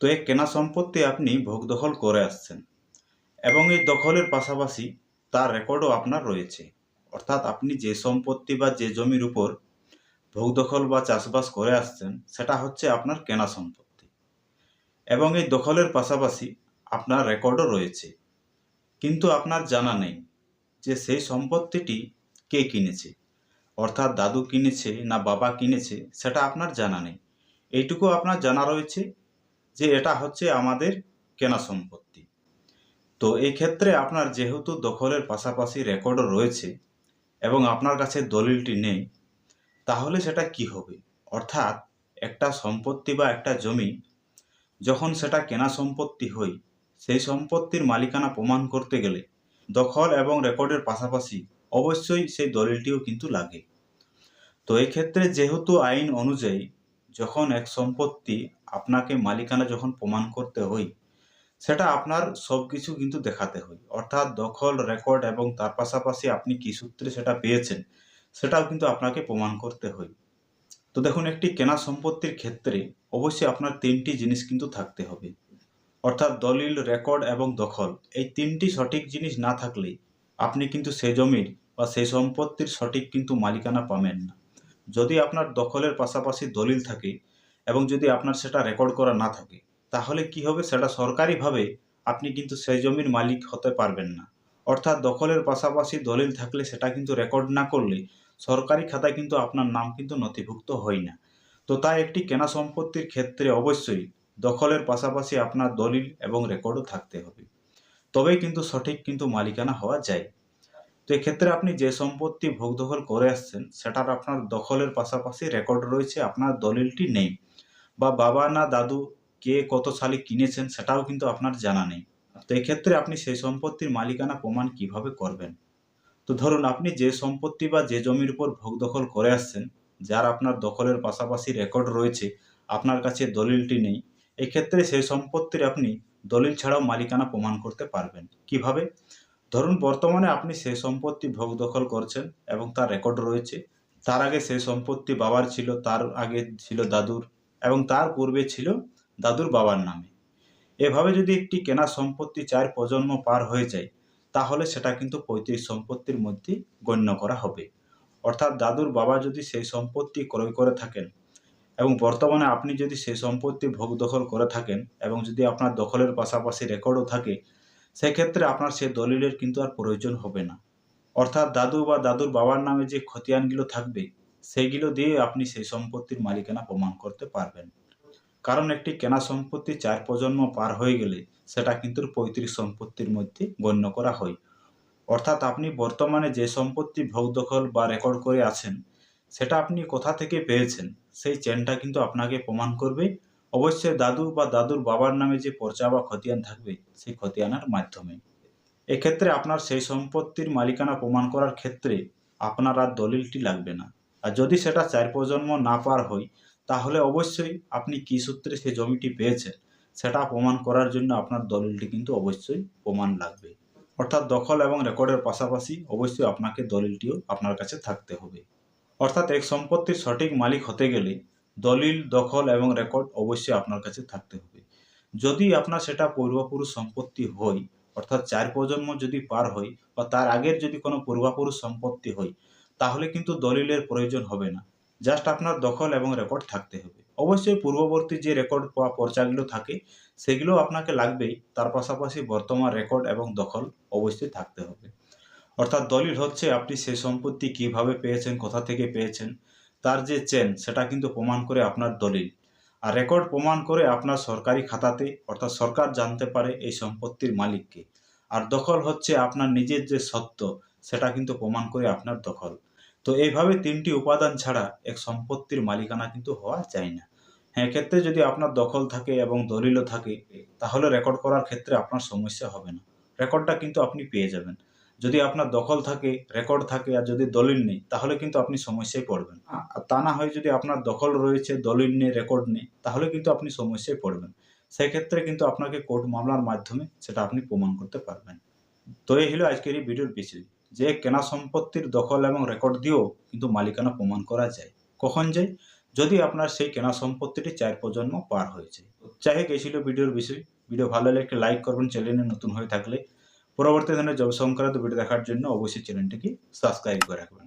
তো এই কেনা সম্পত্তি আপনি ভোগ দখল করে আসছেন। এবং এই দখলের পাশাপাশি তার রেকর্ডও আপনার রয়েছে। অর্থাৎ আপনি যে সম্পত্তি বা যে জমির উপর ভোগ দখল বা চাষবাস করে আসছেন, সেটা হচ্ছে আপনার কেনা সম্পত্তি। এবং এই দখলের পাশাপাশি আপনার রেকর্ডও রয়েছে। কিন্তু আপনার জানা নেই যে সেই সম্পত্তিটি কে কিনেছে। অর্থাৎ দাদু কিনেছে না বাবা কিনেছে, সেটা আপনার জানা নেই। এইটুকু আপনার জানা রয়েছে। যে এটা হচ্ছে আমাদের কেনা সম্পত্তি। তো এই ক্ষেত্রে আপনার যেহেতু দখলের পাশাপাশি রেকর্ডও রয়েছে এবং আপনার কাছে দলিলটি নেই, তাহলে সেটা কি হবে? অর্থাৎ একটা সম্পত্তি বা একটা জমি, যখন সেটা কেনা সম্পত্তি হয় সেই সম্পত্তির মালিকানা প্রমাণ করতে গেলে দখল এবং রেকর্ডের পাশাপাশি অবশ্যই সেই দলিলটিও কিন্তু লাগে। তো এই ক্ষেত্রে যেহেতু আইন অনুযায়ী যখন এক সম্পত্তি আপনাকে মালিকানা যখন প্রমাণ করতে হয় সেটা আপনার সব কিছু কিন্তু দেখাতে হয় অর্থাৎ দখল রেকর্ড এবং তার পাশাপাশি আপনি কী সূত্রে সেটা পেয়েছেন, সেটাও কিন্তু আপনাকে প্রমাণ করতে হয় তো দেখুন, একটি কেনা সম্পত্তির ক্ষেত্রে অবশ্যই আপনার তিনটি জিনিস কিন্তু থাকতে হবে। অর্থাৎ দলিল রেকর্ড এবং দখল। এই তিনটি সঠিক জিনিস না থাকলে আপনি কিন্তু সে জমির বা সেই সম্পত্তির সঠিক কিন্তু মালিকানা পাবেন না। যদি আপনার দখলের পাশাপাশি দলিল থাকে এবং যদি আপনার সেটা রেকর্ড করা না থাকে, তাহলে কি হবে? সেটা সরকারিভাবে আপনি কিন্তু সেই জমির মালিক হতে পারবেন না। অর্থাৎ দখলের পাশাপাশি দলিল থাকলে সেটা কিন্তু রেকর্ড না করলে সরকারি খাতায় কিন্তু আপনার নাম কিন্তু নথিভুক্ত হয় না। তো তাই একটি কেনা সম্পত্তির ক্ষেত্রে অবশ্যই দখলের পাশাপাশি আপনার দলিল এবং রেকর্ডও থাকতে হবে। তবেই কিন্তু সঠিক কিন্তু মালিকানা হওয়া যায়। তো এক্ষেত্রে আপনি যে সম্পত্তি ভোগ দখল করে আসছেন, সেটার আপনার দখলের পাশাপাশি রেকর্ড রয়েছে, আপনার দলিলটি নেই। বা বাবা না দাদু, কে কত সালে কিনেছেন, সেটাও কিন্তু আপনার জানা নেই। তো এক্ষেত্রে আপনি সেই সম্পত্তির মালিকানা প্রমাণ কীভাবে করবেন? তো ধরুন আপনি যে সম্পত্তি বা যে জমির উপর ভোগ দখল করে আসছেন, যার আপনার দখলের পাশাপাশি রেকর্ড রয়েছে, আপনার কাছে দলিলটি নেই, এক্ষেত্রে সেই সম্পত্তির আপনি দলিল ছাড়াও মালিকানা প্রমাণ করতে পারবেন। কীভাবে? ধরুন বর্তমানে আপনি সেই সম্পত্তি ভোগ দখল করছেন এবং তার রেকর্ড রয়েছে। তার আগে সেই সম্পত্তি বাবার ছিল, তার আগে ছিল দাদুর এবং তার পূর্বে ছিল দাদুর বাবার নামে। এভাবে যদি একটি কেনা সম্পত্তি চার প্রজন্ম পার হয়ে যায়, তাহলে সেটা কিন্তু পৈতৃক সম্পত্তির মধ্যে গণ্য করা হবে। অর্থাৎ দাদুর বাবা যদি সেই সম্পত্তি ক্রয় করে থাকেন এবং বর্তমানে আপনি যদি সেই সম্পত্তি ভোগ দখল করে থাকেন এবং যদি আপনার দখলের পাশাপাশি রেকর্ডও থাকে সেক্ষেত্রে আপনার সে দলিলের কিন্তু আর প্রয়োজন হবে না। অর্থাৎ দাদু বা দাদুর বাবার নামে যে খতিয়ানগুলো থাকবে সেইগুলো দিয়ে আপনি সেই সম্পত্তির মালিকানা প্রমাণ করতে পারবেন। কারণ একটি কেনা সম্পত্তি চার প্রজন্ম পার হয়ে গেলে সেটা কিন্তু পৈতৃক সম্পত্তির মধ্যে গণ্য করা হয়। অর্থাৎ আপনি বর্তমানে যে সম্পত্তি ভোগ দখল বা রেকর্ড করে আছেন, সেটা আপনি কোথা থেকে পেয়েছেন, সেই চেনটা কিন্তু আপনাকে প্রমাণ করবে অবশ্যই দাদু বা দাদুর বাবার নামে যে পর্চা বা খতিয়ান থাকবে, সেই খতিয়ানার মাধ্যমে। এক্ষেত্রে আপনার সেই সম্পত্তির মালিকানা প্রমাণ করার ক্ষেত্রে আপনার আর দলিলটি লাগবে না। আর যদি সেটা চার প্রজন্ম না পার হয়, তাহলে অবশ্যই আপনি কী সূত্রে সেই জমিটি পেয়েছেন, সেটা প্রমাণ করার জন্য আপনার দলিলটি কিন্তু অবশ্যই প্রমাণ লাগবে। অর্থাৎ দখল এবং রেকর্ডের পাশাপাশি অবশ্যই আপনাকে দলিলটিও আপনার কাছে থাকতে হবে। অর্থাৎ এক সম্পত্তির সঠিক মালিক হতে গেলে দলিল, দখল এবং রেকর্ড অবশ্যই আপনার কাছে থাকতে হবে। যদি আপনার সেটা পূর্বপুরুষ সম্পত্তি হয়, অর্থাৎ চার প্রজন্ম যদি পার হয় বা তার আগের যদি কোনো পূর্বাপুরুষ সম্পত্তি হয়, তাহলে কিন্তু দলিলের প্রয়োজন হবে না। জাস্ট আপনার দখল এবং রেকর্ড থাকতে হবে। অবশ্যই পূর্ববর্তী যে রেকর্ড বা পর্চাগুলো থাকে, সেগুলো আপনাকে লাগবেই। তার পাশাপাশি বর্তমান রেকর্ড এবং দখল অবশ্যই থাকতে হবে। অর্থাৎ দলিল হচ্ছে আপনি সেই সম্পত্তি কীভাবে পেয়েছেন, কোথা থেকে পেয়েছেন তার যে চেন সেটা কিন্তু প্রমাণ করে আপনার দলিল। আর রেকর্ড প্রমাণ করে আপনার সরকারি খাতাতে, অর্থাৎ সরকার জানতে পারে এই সম্পত্তির মালিককে। আর দখল হচ্ছে আপনার নিজের যে সত্য, সেটা কিন্তু প্রমাণ করে আপনার দখল। তো এইভাবে তিনটি উপাদান ছাড়া এক সম্পত্তির মালিকানা কিন্তু হওয়া যায় না। হ্যাঁ এক্ষেত্রে যদি আপনার দখল থাকে এবং দলিলও থাকে, তাহলে রেকর্ড করার ক্ষেত্রে আপনার সমস্যা হবে না। রেকর্ডটা কিন্তু আপনি পেয়ে যাবেন। যদি আপনার দখল থাকে রেকর্ড থাকে আর যদি দলিল নেই তাহলে কিন্তু আপনি সমস্যায় পড়বেন। হ্যাঁ। আর তা না হয় যদি আপনার দখল রয়েছে দলিল নেই রেকর্ড নেই তাহলে কিন্তু আপনি সমস্যায় পড়বেন। সেক্ষেত্রে কিন্তু আপনাকে কোর্ট মামলার মাধ্যমে সেটা আপনি প্রমাণ করতে পারবেন। তো এই হলো আজকের এই ভিডিওর বিষয় যে কেনা সম্পত্তির দখল এবং রেকর্ড দিয়েও কিন্তু মালিকানা প্রমাণ করা যায়। কখন যায় যদি আপনার সেই কেনা সম্পত্তিটি চার প্রজন্ম পার হয়েছে। চাই ছিল ভিডিওর বিষয়। ভিডিও ভালো লাগলে লাইক করবেন চ্যানেলে নতুন হয়ে থাকলে পরবর্তী ধরনের জব সংক্রান্ত ভিডিও দেখার জন্য অবশ্যই চ্যানেলটিকে সাবস্ক্রাইব করে রাখবেন।